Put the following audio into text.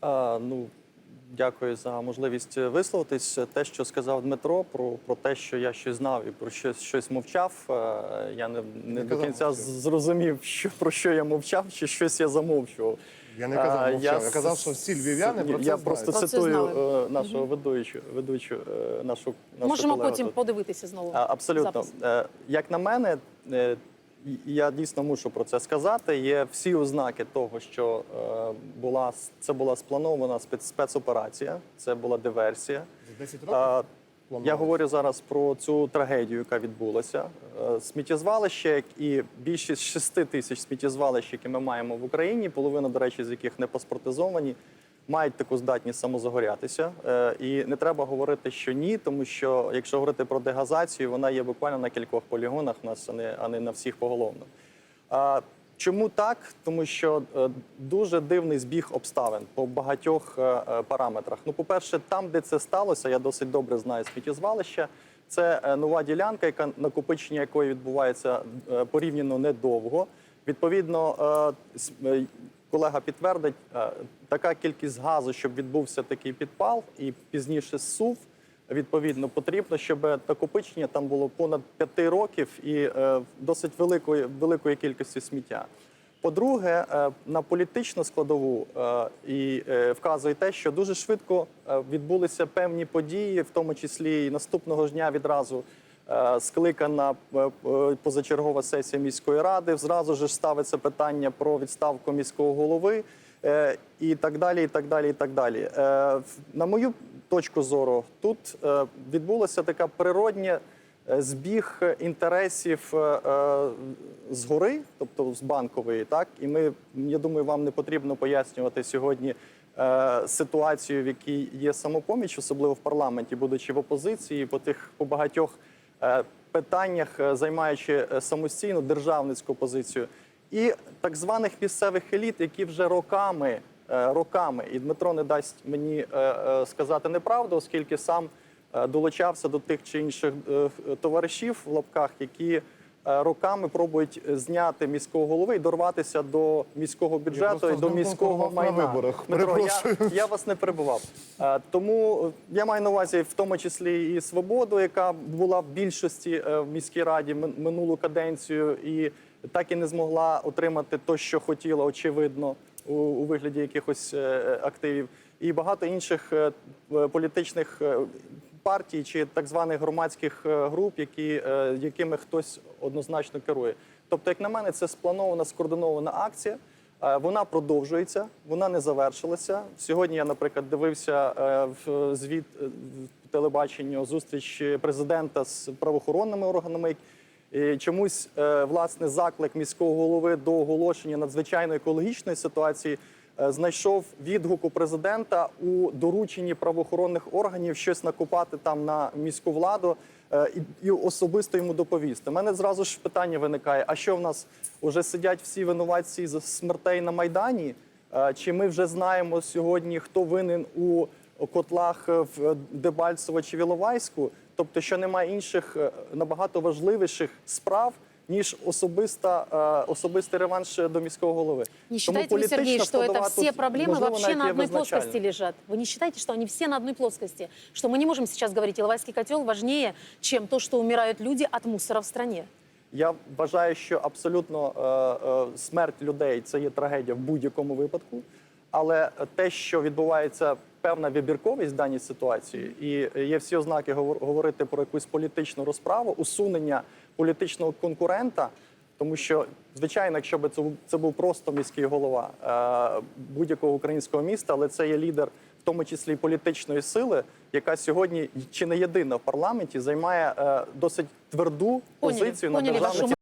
А, ну, дякую за можливість висловитись. Те, що сказав Дмитро, про, про те, що я щось знав і про щось, щось мовчав. е, Я не, не до кінця мовчав. зрозумів, що, про що я мовчав, чи щось я замовчував. Я не казав мовчав, я, с- казав, що всі львів'яни про це Я просто Про цитую знали. е, нашого ведучу, ведучу е, нашу, нашу Можемо колегу потім подивитися знову. А, Абсолютно. запис. Е, Як на мене, е, я дійсно мушу про це сказати. Є всі ознаки того, що е, була це була спланована спец- спецоперація, це була диверсія. За 10 років планували. Я говорю зараз про цю трагедію, яка відбулася. Е, Сміттєзвалище, і більшість 6 тисяч сміттєзвалищ, які ми маємо в Україні, половина, до речі, з яких не паспортизовані, мають таку здатність самозагорятися. Е, І не треба говорити, що ні, тому що якщо говорити про дегазацію, вона є буквально на кількох полігонах у нас, а не, а не на всіх поголовно. Чому так? Тому що е, дуже дивний збіг обставин по багатьох е, параметрах. Ну, по-перше, там, де це сталося, я досить добре знаю сміттєзвалище. Це нова ділянка, яка накопичення якої відбувається порівняно недовго. Відповідно, колега підтвердить, е, така кількість газу, щоб відбувся такий підпал, і пізніше зсув. Відповідно, потрібно, щоб накопичення там було понад п'яти років і е, досить великої великої кількості сміття. По-друге, е, на політичну складову і вказує те, що дуже швидко відбулися певні події, в тому числі і наступного ж дня відразу скликана е, е, позачергова сесія міської ради. Зразу ж ставиться питання про відставку міського голови е, і так далі. І так далі, і так далі. Е, На мою точку зору, тут е, відбулося така природня е, збіг інтересів е, е, згори, тобто з банкової, так і ми, я думаю, вам не потрібно пояснювати сьогодні е, ситуацію, в якій є самопоміч, особливо в парламенті, будучи в опозиції, по тих по багатьох е, питаннях, е, займаючи е, самостійну державницьку позицію, і так званих місцевих еліт, які вже роками. е, Роками і Дмитро не дасть мені е, е, сказати неправду, оскільки сам е, долучався до тих чи інших е, товаришів в лапках, які е, роками пробують зняти міського голови і дорватися до міського бюджету і до міського конкурував на виборах. Дмитро, я, я вас не перебував. Е, Тому е, я маю на увазі в тому числі і свободу, яка була в більшості е, в міській раді минулу каденцію, і так і не змогла отримати те, що хотіла, очевидно, у, у вигляді якихось е, активів, і багато інших е, е, політичних е, партій чи так званих громадських е, груп, які, е, якими хтось однозначно керує. Тобто, як на мене, це спланована скоординована акція. Е, Вона продовжується, вона не завершилася. Сьогодні я, наприклад, дивився в звіт в телебаченню зустріч президента з правоохоронними органами. І чомусь власне заклик міського голови до оголошення надзвичайної екологічної ситуації знайшов відгук у президента у дорученні правоохоронних органів щось накопати там на міську владу е, і, особисто йому доповісти. У мене зразу ж питання виникає: а що в нас вже сидять всі винуватці з смертей на майдані? Е, Чи ми вже знаємо сьогодні, хто винен у котлах е, в Дебальцево чи Віловайську? Тобто, що немає інших е, набагато важливіших справ Ніж особиста е, особистий реванш до міського голови. Не Тому считаете вы, Сергей, політична что это складова все тут, проблемы можливо, вообще навіть на є одной визначальна. плоскости лежат? Вы не считаете, что они все на одной плоскости? Что мы не можем сейчас говорить, Иловайский котел важнее, чем то, что умирают люди от мусора в стране? Я вважаю, що абсолютно е, е, смерть людей це є трагедія в будь-якому випадку. Але те, що відбувається певна вибірковість в даній ситуації, і є всі ознаки говор- говорити про якусь політичну розправу, усунення політичного конкурента. Тому що, звичайно, якщо б це, був- це був просто міський голова е, будь-якого українського міста, але це є лідер, в тому числі і політичної сили, яка сьогодні чи не єдина в парламенті займає е, досить тверду позицію на поняли на вашу